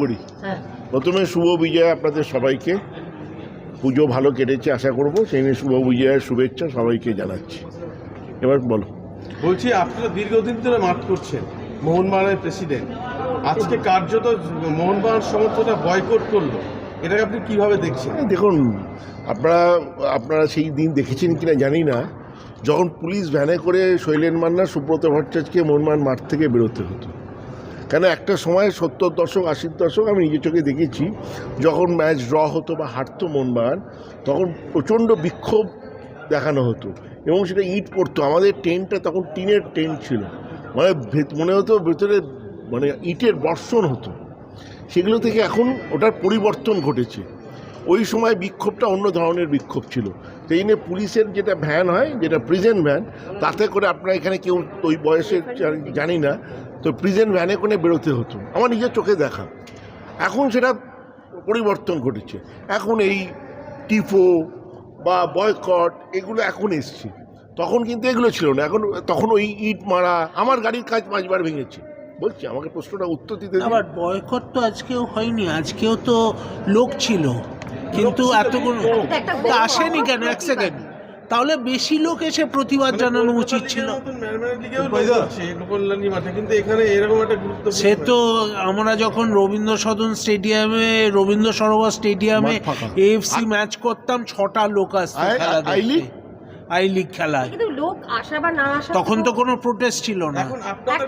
করি হ্যাঁ। প্রথমে শুভ বিজয় আপনাদের সবাইকে। পুজো ভালো কেটেছে আশা করব। সেই নিয়ে শুভ বিজয়ের শুভেচ্ছা সবাইকে জানাচ্ছি। এবার বলো। বলছি আপনারা দীর্ঘদিন ধরে মাঠ করছেন মোহনবাগানের প্রেসিডেন্ট। আজকে কার্যত মোহনবাগান সমর্থকরা বয়কট করল। এটাকে আপনি কীভাবে দেখছেন? দেখুন আপনারা আপনারা সেই দিন দেখেছেন কিনা জানি না। যখন পুলিশ ভ্যানে করে শৈলেন মান্না সুব্রত ভট্টাচার্যকে মোহনবাগান মাঠ থেকে বেরোতে হতো। কেন একটা সময় সত্তর দশক, আশির দশক আমি নিজের চোখে দেখেছি, যখন ম্যাচ ড্র হতো বা হারতো মোহনবাগান তখন প্রচণ্ড বিক্ষোভ দেখানো হতো এবং সেটা ইট পড়তো। আমাদের টেন্টটা তখন টিনের টেন্ট ছিল। মানে মনে হতো ভেতরে মানে ইটের বর্ষণ হতো। সেগুলো থেকে এখন ওটার পরিবর্তন ঘটেছে। ওই সময় বিক্ষোভটা অন্য ধরনের বিক্ষোভ ছিল। সেই জন্য পুলিশের যেটা ভ্যান হয়, যেটা প্রিজেন্ট ভ্যান তাতে করে আপনারা এখানে কেউ ওই বয়সে জানি না তো প্রিজেন্ট ভ্যানে করে বেরোতে হতো। আমার নিজের চোখে দেখা। এখন সেটা পরিবর্তন ঘটেছে। এখন এই টিফো বা বয়কট এগুলো এখন এসছে। তখন কিন্তু এগুলো ছিল না। এখন তখন ওই ইট মারা আমার গাড়ির কাজ পাঁচবার ভেঙেছে। বলছি আমাকে প্রশ্নটা উত্তর দিতে। আবার বয়কট তো আজকেও হয়নি। আজকেও তো লোক ছিল। কিন্তু এতগুলো আসেনি কেন? এক সেকেন্ড তাহলে বেশি লোক এসে প্রতিবাদ জানানো উচিত ছিল। কল্যাণী মাঠে। কিন্তু এখানে এরকম সে তো আমরা যখন রবীন্দ্র সদন স্টেডিয়ামে রবীন্দ্র সরোবর স্টেডিয়ামে ফাঁকা। ম্যাচ করতাম ছটা লোক আসতো আই- খেলা লিগ? দেখতে। I league? খেলায়। লোক আসা বা না আসা তখন তো কোনো প্রোটেস্ট ছিল না। এখন আপনাদের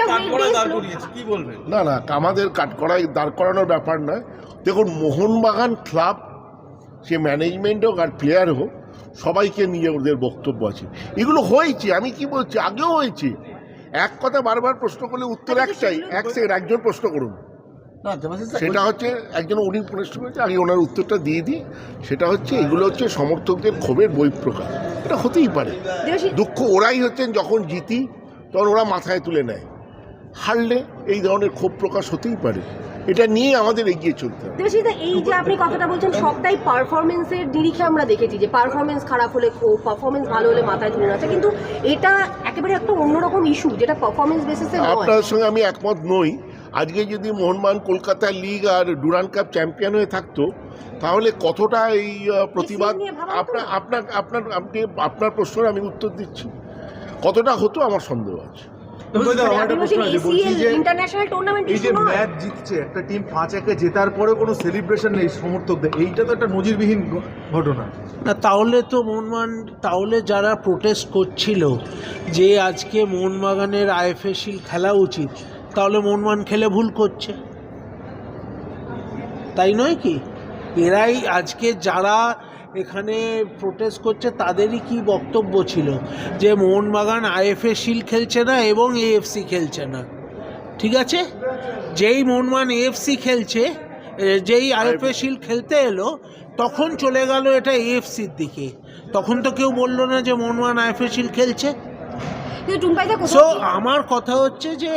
দাঁড় করিয়েছে কি বলবেন? না না আমাদের কাট করাই দাঁড় করানোর ব্যাপার নয়। দেখুন মোহনবাগান ক্লাব সে ম্যানেজমেন্ট হোক আর প্লেয়ার হোক সবাইকে নিয়ে ওদের বক্তব্য আছে। এগুলো হয়েছে আমি কি বলছি? আগেও হয়েছে। এক কথা বারবার প্রশ্ন করলে উত্তর একটাই এক সেকেন্ড একজন প্রশ্ন করুন। সেটা হচ্ছে একজন উনি প্রশ্ন করেছে আমি ওনার উত্তরটা দিয়ে দিই। সেটা হচ্ছে এগুলো হচ্ছে সমর্থকদের ক্ষোভের বহিঃপ্রকাশ। এটা হতেই পারে। দুঃখ ওরাই হচ্ছেন যখন জিতি তখন ওরা মাথায় তুলে নেয়। হারলে এই ধরনের ক্ষোভ প্রকাশ হতেই পারে। এটা নিয়ে আমাদের এগিয়ে চলতে হবে। দেবাশিস দা, এই যে আপনি কথাটা বলছেন সবটাই পারফরমেন্সের নিরিখে আমরা দেখেছি যে পারফরমেন্স খারাপ হলে ক্ষোভ পারফরমেন্স ভালো হলে মাথায় তুলে আছে কিন্তু এটা একেবারে একটা অন্যরকম ইস্যু যেটা পারফরমেন্স বেসিসে নয়। আপনার সঙ্গে আমি একমত নই। আজকে যদি মোহনবাগান কলকাতা লিগ আর ডুরান কাপ চ্যাম্পিয়ন হয়ে থাকতো তাহলে কতটা এই প্রতিবাদ আপনার আপনার আপনার আপনি আপনার প্রশ্নের আমি উত্তর দিচ্ছি। কতটা হতো আমার সন্দেহ আছে। ইন্টারন্যাশনাল টুর্নামেন্ট এই যে ম্যাচ জিতছে একটা টিম পাঁচ একে জেতার পরে কোনো সেলিব্রেশন নেই সমর্থকদের এইটা তো একটা নজিরবিহীন ঘটনা। না তাহলে তো তাহলে যারা প্রোটেস্ট করছিল যে আজকে মোহনবাগানের আইএফএ শিল খেলা উচিত তাহলে মোহনবাগান খেলে ভুল করছে। তাই নয় কি? এরাই আজকে যারা এখানে প্রোটেস্ট করছে তাদেরই কি বক্তব্য ছিল? যে মোহনবাগান আইএফএ শিল খেলছে না এবং এএফসি খেলছে না। ঠিক আছে? যেই মোহনবাগান এএফসি খেলছে যেই আইএফএ শিল খেলতে এলো, তখন চলে গেল এটা এএফসির দিকে। তখন তো কেউ বলল না যে মোহনবাগান আইএফএ শিল খেলছে। আমার কথা হচ্ছে যে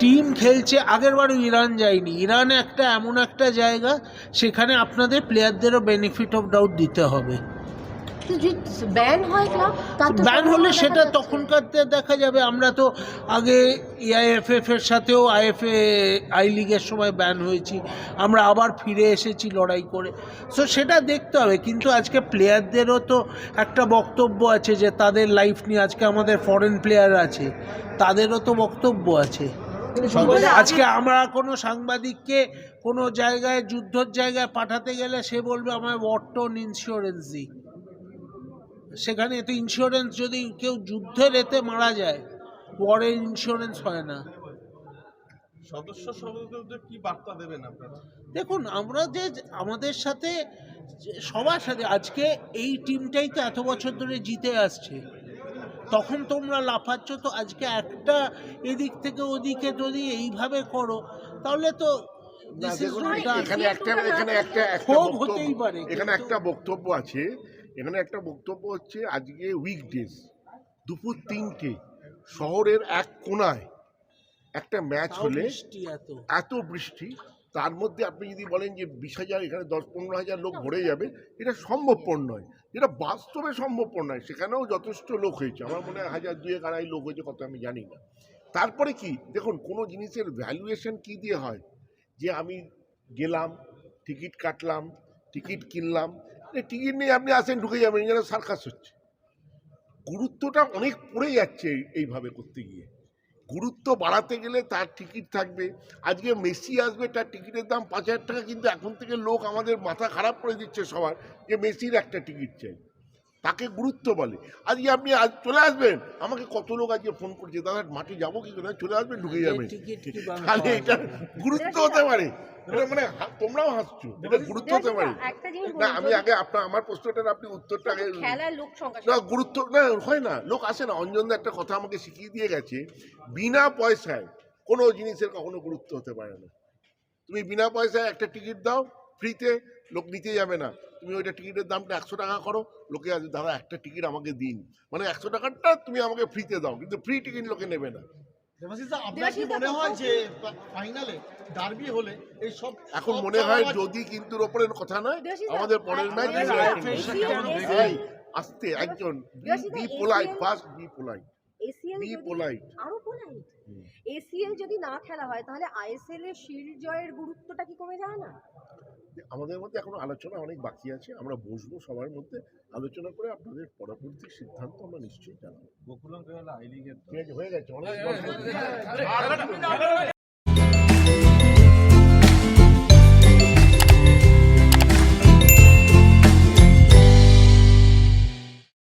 টিম খেলছে আগেরবারও ইরান যায়নি। ইরান একটা এমন একটা জায়গা, সেখানে আপনাদের প্লেয়ারদেরও বেনিফিট অফ ডাউট দিতে হবে। ব্যান হয় ক্লাব ব্যান হলে সেটা তখনকার দেখা যাবে। আমরা তো আগে এআইএফএফ এর সাথেও আইএফএ আই লিগের সময় ব্যান হয়েছি। আমরা আবার ফিরে এসেছি লড়াই করে। সো সেটা দেখতে হবে। কিন্তু আজকে প্লেয়ারদেরও তো একটা বক্তব্য আছে যে তাদের লাইফ নিয়ে আজকে আমাদের ফরেন প্লেয়ার আছে তাদেরও তো বক্তব্য আছে। আজকে আমরা কোনো সাংবাদিককে কোনো জায়গায় যুদ্ধর জায়গায় পাঠাতে গেলে সে বলবে আমার ওয়ার্টন ইন্স্যুরেন্স দিই সেখানে তো ইন্স্যুরেন্স যদি কেউ যুদ্ধের এতে মারা যায় পরে ইন্স্যুরেন্স হয় না। সদস্য সদস্যদের কি বার্তা দেবেন আপনারা? দেখুন আমরা যে আমাদের সাথে সবার সাথে আজকে এই টিমটাই তো এত বছর ধরে জিতে আসছে। তখন তোমরা লাফাচ্ছ তো আজকে একটা এদিক থেকে ওদিকে যদি এইভাবে করো তাহলে তো একটা একটা ক্ষোভ হতেই পারে, এখানে একটা বক্তব্য আছে এখানে একটা বক্তব্য হচ্ছে আজকে উইকডেজ দুপুর তিনটে শহরের এক কোনায় একটা ম্যাচ হলে এত। বৃষ্টি তার মধ্যে আপনি যদি বলেন যে বিশ হাজার এখানে দশ পনেরো হাজার লোক ভরে যাবে এটা সম্ভবপর নয়। যেটা বাস্তবে সম্ভবপর নয় সেখানেও যথেষ্ট লোক হয়েছে। আমার মনে হয় হাজার দুয়েক আড়াই লোক হয়েছে কত আমি জানি না। তারপরে কি দেখুন কোনো জিনিসের ভ্যালুয়েশন কি দিয়ে হয়? যে আমি গেলাম টিকিট কাটলাম টিকিট কিনলাম টিকিট নিয়ে আপনি আসেন, ঢুকে যাবেন যেন সার্কাস হচ্ছে। গুরুত্বটা অনেক পড়ে যাচ্ছে এইভাবে করতে গিয়ে। গুরুত্ব বাড়াতে গেলে তার টিকিট থাকবে। আজকে মেসি আসবে, তার টিকিটের দাম পাঁচ হাজার টাকা, কিন্তু এখন থেকে লোক আমাদের মাথা খারাপ করে দিচ্ছে সবার যে মেসির একটা টিকিট চাই। তাকে গুরুত্ব বলে। আজকে আপনি আজ চলে আসবেন? আমাকে কত লোক আজকে ফোন করছে। দাদা মাঠে যাব কি করে? চলে আসবেন ঢুকে যাবেন। কীভাবে তাহলে এটা গুরুত্ব হতে পারে। এটা মানে তোমরাও হাসছো। এটা গুরুত্ব হতে পারে। না আমি আগে আপনার আমার প্রশ্নটার আপনি উত্তরটা আগে না গুরুত্ব না হয় না। লোক আসে না। অঞ্জনদা একটা কথা আমাকে শিখিয়ে দিয়ে গেছে। বিনা পয়সায় কোনো জিনিসের কখনো গুরুত্ব হতে পারে না। তুমি বিনা পয়সায় একটা টিকিট দাও ফ্রিতে লোক নিতে যাবে না। তুমি ওইটা টিকিটের দামটা একশো টাকা করো লোকে আছে দাদা একটা টিকিট আমাকে দিন। মানে একশো টাকাটা তুমি আমাকে ফ্রিতে দাও কিন্তু ফ্রি টিকিট লোকে নেবে না। দেবাশিস দা, আপনার কি মনে হয় যে ফাইনালে ডার্বি হলে এই সব এখন মনে হয় যদি কিন্তু ওপরের কথা নয় আমাদের পরের ম্যাচ আসতে একজন be polite first be polite. ACL যদি পোলাইট। এসিএল যদি না খেলা হয় তাহলে আইএসএল এর শিল্ড জয়ের গুরুত্বটা কি কমে যায় না? আমাদের মধ্যে এখনও আলোচনা অনেক বাকি আছে আমরা বসবো সবার মধ্যে আলোচনা করে আপনাদের পরবর্তী সিদ্ধান্ত আমরা নিশ্চয়ই জানাব হয়ে গেছে অনেক